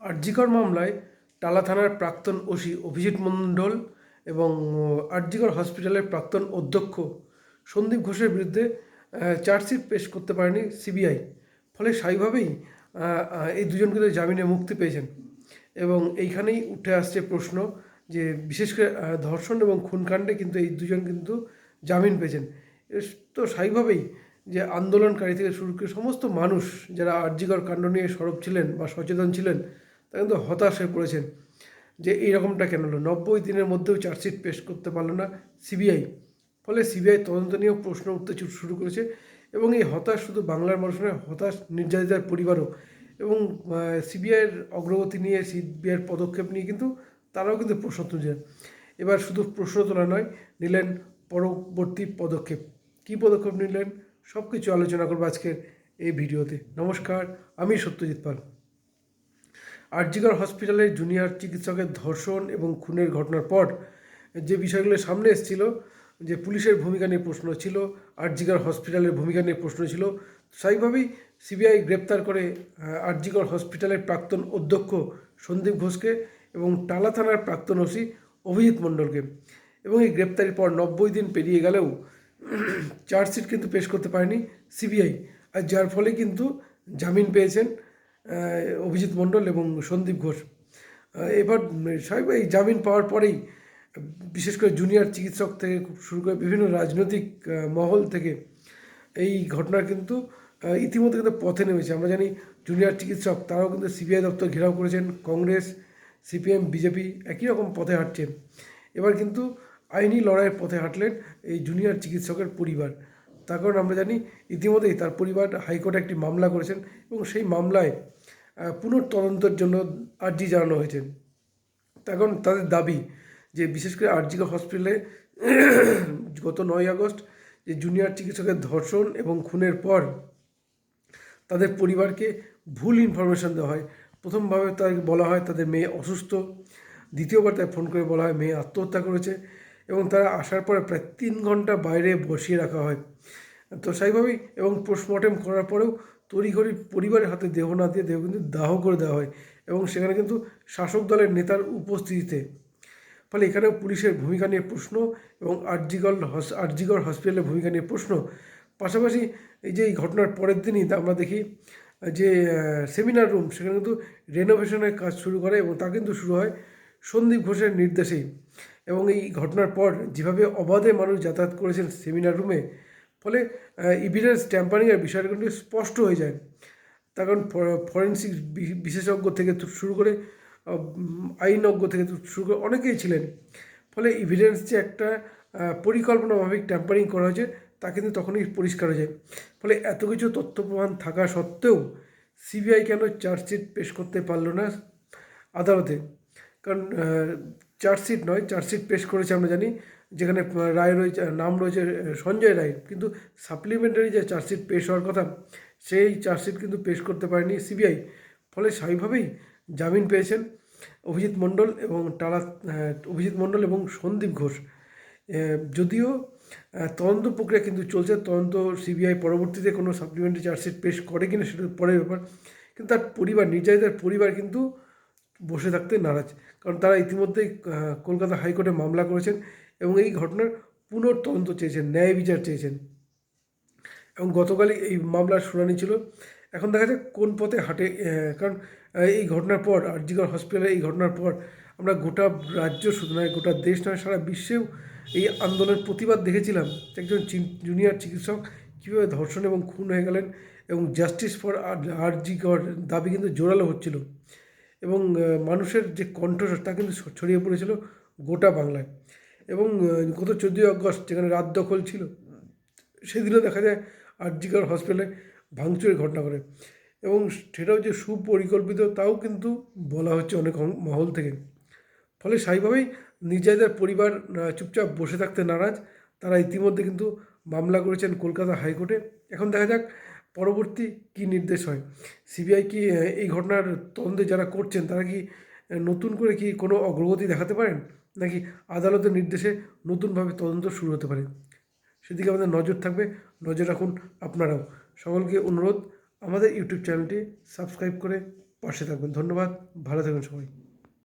আরজিকর মামলায় টালা থানার প্রাক্তন ওসি অভিজিৎ মণ্ডল এবং আরজিকর হসপিটালের প্রাক্তন অধ্যক্ষ সন্দীপ ঘোষের বিরুদ্ধে চার্জশিট পেশ করতে পারেনি সিবিআই। ফলে স্বাভাবিকভাবেই এই দুজন কিন্তু জামিনে মুক্তি পেয়েছেন। এবং এইখানেই উঠে আসছে প্রশ্ন যে, বিশেষ করে ধর্ষণ এবং খুনকাণ্ডে কিন্তু এই দুজন কিন্তু জামিন পেয়েছেন। তো স্বাভাবিকভাবেই যে, আন্দোলনকারী থেকে শুরু করে সমস্ত মানুষ যারা আর্যিকর কাণ্ড নিয়ে সরব ছিলেন বা সচেতন ছিলেন তারা কিন্তু হতাশ হয়ে পড়েছেন যে এইরকমটা কেন হলো? নব্বই দিনের মধ্যেও চার্জশিট পেশ করতে পারল না সিবিআই। ফলে সিবিআই তদন্ত নিয়েও প্রশ্ন উঠতে শুরু করেছে এবং এই হতাশ শুধু বাংলার মানুষ নয়, হতাশ নির্যাতিতার পরিবারও এবং সিবিআইয়ের অগ্রগতি নিয়ে সিবিআইয়ের পদক্ষেপ নিয়ে কিন্তু তারাও কিন্তু প্রশ্ন তুলছেন। এবার শুধু প্রশ্ন তোলা নয়, নিলেন পরবর্তী পদক্ষেপ। কী পদক্ষেপ নিলেন? সব কিছু আলোচনা করব আজকের এই ভিডিওতে। নমস্কার, আমি সত্যজিৎ পাল। আরজিগর হসপিটালে জুনিয়র চিকিৎসকের ধর্ষণ এবং খুনের ঘটনার পর যে বিষয়গুলো সামনে এসেছিল, যে পুলিশের ভূমিকা নিয়ে প্রশ্ন ছিল আরজিগর হসপিটালের ভূমিকা নিয়ে প্রশ্ন ছিল, স্বাভাবিকভাবেই সিবিআই গ্রেপ্তার করে আরজিগর হসপিটালের প্রাক্তন অধ্যক্ষ সন্দীপ ঘোষকে এবং টালা থানার প্রাক্তন ওসি অভিজিৎ মণ্ডলকে। এবং এই গ্রেপ্তারির পর নব্বই দিন পেরিয়ে গেলেও চার্জশিট কিন্তু পেশ করতে পারেনি সিবিআই। আর যার ফলে কিন্তু জামিন পেয়েছেন অভিজিৎ মণ্ডল এবং সন্দীপ ঘোষ। এবার সাহেব, এই জামিন পাওয়ার পরেই বিশেষ করে জুনিয়র চিকিৎসক থেকে শুরু করে বিভিন্ন রাজনৈতিক মহল থেকে এই ঘটনার কিন্তু ইতিমধ্যে কিন্তু পথে নেমেছে। আমরা জানি জুনিয়র চিকিৎসক, তারাও কিন্তু সিবিআই দপ্তর ঘেরাও করেছেন, কংগ্রেস, সিপিএম, বিজেপি একই রকম পথে হাঁটছে এবার কিন্তু আইনি লড়াইয়ের পথে হাঁটলেন এই জুনিয়র চিকিৎসকের পরিবার। তার কারণ আমরা জানি, ইতিমধ্যেই তার পরিবার হাইকোর্টে একটি মামলা করেছেন এবং সেই মামলায় পুনঃতদন্তের জন্য আর্জি জানানো হয়েছে। কারণ তাদের দাবি যে বিশেষ করে আরজিগা হসপিটালে গত নয় আগস্ট যে জুনিয়র চিকিৎসকের ধর্ষণ এবং খুনের পর তাদের পরিবারকে ভুল ইনফরমেশন দেওয়া হয়। প্রথমভাবে তাদেরকে বলা হয় তাদের মেয়ে অসুস্থ, দ্বিতীয়বার তাকে ফোন করে বলা হয় মেয়ে আত্মহত্যা করেছে এবং তারা আসার পরে প্রায় তিন ঘণ্টা বাইরে বসিয়ে রাখা হয়। তো সেইভাবেই এবং পোস্টমর্টেম করার পরেও তড়িঘড়ি পরিবারের হাতে দেহ না দিয়ে দেহ কিন্তু দাহ করে দেওয়া হয় এবং সেখানে কিন্তু শাসক দলের নেতার উপস্থিতিতে। ফলে এখানেও পুলিশের ভূমিকা নিয়ে প্রশ্ন এবং আরজিগল হস আরজিগড় হসপিটালের ভূমিকা নিয়ে প্রশ্ন। পাশাপাশি এই যে এই ঘটনার পরের দিনই আমরা দেখি, যে সেমিনার রুম, সেখানে কিন্তু রেনোভেশনের কাজ শুরু করে এবং তা কিন্তু শুরু হয় সন্দীপ ঘোষের নির্দেশেই। এবং এই ঘটনার পর যেভাবে অবাধে মানুষ যাতায়াত করেছেন সেমিনার রুমে ফলে ইভিডেন্স ট্যাম্পারিংয়ের বিষয়টা কিন্তু স্পষ্ট হয়ে যায়। তার কারণ ফরেন্সিক বিশেষজ্ঞ থেকে শুরু করে আইনজ্ঞ থেকে শুরু করে অনেকেই ছিলেন। ফলে ইভিডেন্স যে একটা পরিকল্পনাভাবিক ট্যাম্পারিং করা হয়েছে, তা কিন্তু তখনই পরিষ্কার হয়ে যায়। ফলে এত কিছু তথ্য প্রমাণ থাকা সত্ত্বেও সিবিআই কেন চার্জশিট পেশ করতে পারল না আদালতে? কারণ চার্জশিট নয় চার্জশিট পেশ করেছে আমরা জানি। যেখানে রায় রয়েছে নাম রয়েছে সঞ্জয় রায়। কিন্তু সাপ্লিমেন্টারি যে চার্জশিট পেশ হওয়ার কথা, সেই চার্জশিট কিন্তু পেশ করতে পারেনি সিবিআই ফলে স্বাভাবিকভাবেই জামিন পেয়েছেন অভিজিৎ মণ্ডল এবং টালা অভিজিৎ মণ্ডল এবং সন্দীপ ঘোষ। যদিও তদন্ত প্রক্রিয়া কিন্তু চলছে, তদন্ত সিবিআই পরবর্তীতে কোনো সাপ্লিমেন্টারি চার্জশিট পেশ করে কিনা সেটা পরের ব্যাপার। কিন্তু তার পরিবার নির্যাতিতার পরিবার কিন্তু বসে থাকতে নারাজ। কারণ তারা ইতিমধ্যেই কলকাতা হাইকোর্টে মামলা করেছেন। এবং এই ঘটনার পুনর্তদন্ত চেয়েছেন, ন্যায় বিচার চেয়েছেন। এবং গতকালই এই মামলার শুনানি ছিল। এখন দেখা যাক কোন পথে হাঁটে কারণ এই ঘটনার পর আরজিগড় হসপিটালে এই ঘটনার পর আমরা গোটা রাজ্য শুধু নয়, গোটা দেশ নয়, সারা বিশ্বেও এই আন্দোলনের প্রতিবাদ দেখেছিলাম একজন জুনিয়র চিকিৎসক কীভাবে ধর্ষণ এবং খুন হয়ে গেলেন এবং জাস্টিস ফর আরজিগড় দাবি কিন্তু জোরালো হচ্ছিল। এবং মানুষের যে কণ্ঠস্বর তা কিন্তু ছড়িয়ে পড়েছিল গোটা বাংলায়। এবং গত চোদ্দোই আগস্ট যেখানে রাত দখল ছিল, সেদিনও দেখা যায় আরজিকর হসপিটালে ভাঙচুরের ঘটনা করে এবং সেটাও যে সুপরিকল্পিত, তাও কিন্তু বলা হচ্ছে অনেক মহল থেকে। ফলে স্বাভাবিকভাবেই নির্যাতিতার পরিবার চুপচাপ বসে থাকতে নারাজ। তারা ইতিমধ্যে কিন্তু মামলা করেছেন কলকাতা হাইকোর্টে। এখন দেখা যাক পরবর্তী কি নির্দেশ হয়। সিবিআই কি এই ঘটনার তদন্তে যারা করছেন, তারা কি নতুন করে কি কোনো অগ্রগতি দেখাতে পারেন? নাকি আদালতের নির্দেশে নতুনভাবে তদন্ত শুরু হতে পারে? সেদিকে আমাদের নজর থাকবে। নজর রাখুন আপনারাও। সকলকে অনুরোধ, আমাদের ইউটিউব চ্যানেলটি সাবস্ক্রাইব করে পাশে থাকবেন। ধন্যবাদ। ভালো থাকবেন সবাই।